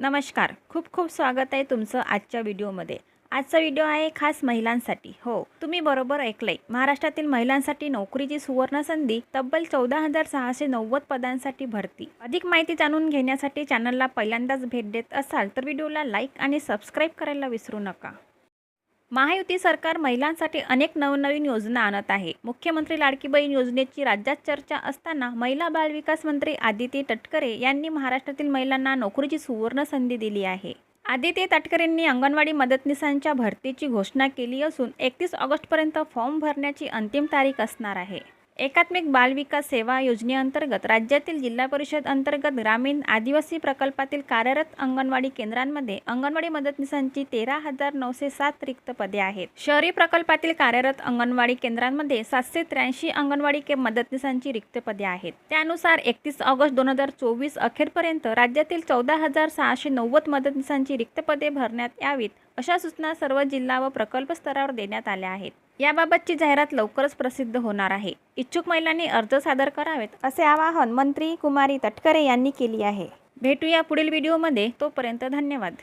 नमस्कार. खूप खूप स्वागत आहे तुमचं आजच्या व्हिडिओमध्ये. आजचा व्हिडिओ आहे खास महिलांसाठी. हो तुम्ही बरोबर ऐकलंय. महाराष्ट्रातील महिलांसाठी नोकरीची सुवर्ण संधी तब्बल चौदा हजार सहाशे नव्वद पदांसाठी भरती. अधिक माहिती जाणून घेण्यासाठी चॅनलला पहिल्यांदाच भेट देत असाल तर व्हिडिओला लाईक आणि सबस्क्राईब करायला विसरू नका. महायुती सरकार महिलांसाठी अनेक नवनवीन योजना आणत आहे. मुख्यमंत्री लाडकी बहीण योजनेची राज्यात चर्चा असताना महिला बालविकास मंत्री आदिती तटकरे यांनी महाराष्ट्रातील महिलांना नोकरीची सुवर्ण संधी दिली आहे. आदिती तटकरेंनी अंगणवाडी मदतनीसांच्या भरतीची घोषणा केली असून एकतीस ऑगस्टपर्यंत फॉर्म भरण्याची अंतिम तारीख असणार आहे. एकात्मिक बालविकास सेवा योजनेअंतर्गत राज्यातील जिल्हा परिषद अंतर्गत ग्रामीण आदिवासी प्रकल्पातील कार्यरत अंगणवाडी केंद्रांमध्ये अंगणवाडी मदतनीसांची तेरा हजार नऊशे सात रिक्त पदे आहेत. शहरी प्रकल्पातील कार्यरत अंगणवाडी केंद्रांमध्ये सातशे त्र्याऐंशी अंगणवाडी के मदतनीसांची रिक्त पदे आहेत. त्यानुसार एकतीस ऑगस्ट दोन हजार चोवीस अखेरपर्यंत राज्यातील चौदा हजार सहाशे नव्वद मदतनीसांची रिक्त पदे भरण्यात यावीत. अशा सूचना सर्व जिल्हा व प्रकल्प स्तरावर देण्यात आल्या आहेत. याबाबतची जाहिरात लवकरच प्रसिद्ध होणार आहे. इच्छुक महिलांनी अर्ज सादर करावेत असे आवाहन मंत्री कुमारी तटकरे यांनी केली आहे. भेटूया पुढील व्हिडिओमध्ये. तोपर्यंत धन्यवाद.